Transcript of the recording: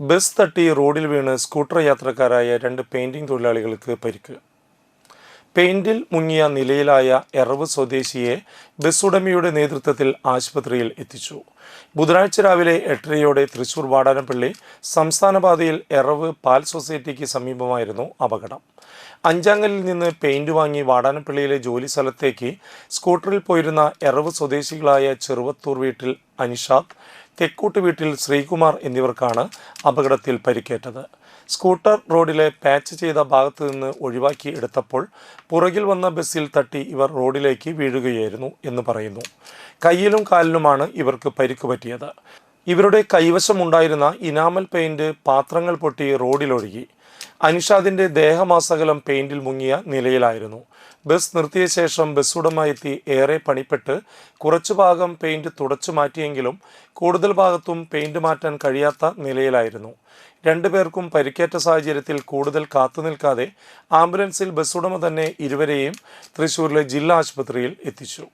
Bus തട്ടി റോഡിൽ വീണ് സ്കൂട്ടർ യാത്രക്കാരായ രണ്ട് പെയിന്റിംഗ് തൊഴിലാളികൾക്ക് പരിക്ക്. പെയിന്റിൽ മുങ്ങിയ നിലയിലായ എറവ് സ്വദേശിയെ ബസ് ഉടമയുടെ നേതൃത്വത്തിൽ ആശുപത്രിയിൽ എത്തിച്ചു. ബുധനാഴ്ച രാവിലെ എട്ടരയോടെ തൃശൂർ വാടാനപ്പള്ളി സംസ്ഥാനപാതയിൽ എറവ് പാൽ സൊസൈറ്റിക്ക് സമീപമായിരുന്നു അപകടം. അഞ്ചാങ്കലിൽ നിന്ന് പെയിന്റ് വാങ്ങി വാടാനപ്പള്ളിയിലെ ജോലി സ്ഥലത്തേക്ക് സ്കൂട്ടറിൽ പോയിരുന്ന എറവ് സ്വദേശികളായ ചെറുവത്തൂർ വീട്ടിൽ അനിഷാദ് തെക്കൂട്ട് വീട്ടിൽ ശ്രീകുമാർ എന്നിവർക്കാണ് അപകടത്തിൽ പരിക്കേറ്റത്. സ്കൂട്ടർ റോഡിലെ പാച്ച് ചെയ്ത ഭാഗത്തു നിന്ന് ഒഴിവാക്കി എടുത്തപ്പോൾ പുറകിൽ വന്ന ബസ്സിൽ തട്ടി ഇവർ റോഡിലേക്ക് വീഴുകയായിരുന്നു എന്ന് പറയുന്നു. കയ്യിലും കാലിലുമാണ് ഇവർക്ക് പരിക്ക് പറ്റിയത്. ഇവരുടെ കൈവശമുണ്ടായിരുന്ന ഇനാമൽ പെയിന്റ് പാത്രങ്ങൾ പൊട്ടി റോഡിലൊഴുകി. അനിഷാദിന്റെ ദേഹമാസകലം പെയിന്റിൽ മുങ്ങിയ നിലയിലായിരുന്നു. ബസ് നിർത്തിയ ശേഷം ബസ് ഉടമ എത്തി ഏറെ പണിപ്പെട്ട് കുറച്ചു ഭാഗം പെയിന്റ് തുടച്ചു മാറ്റിയെങ്കിലും കൂടുതൽ ഭാഗത്തും പെയിന്റ് മാറ്റാൻ കഴിയാത്ത നിലയിലായിരുന്നു. രണ്ടുപേർക്കും പരിക്കേറ്റ സാഹചര്യത്തിൽ കൂടുതൽ കാത്തുനിൽക്കാതെ ആംബുലൻസിൽ ബസ് ഉടമ തന്നെ ഇരുവരെയും തൃശൂരിലെ ജില്ലാ ആശുപത്രിയിൽ എത്തിച്ചു.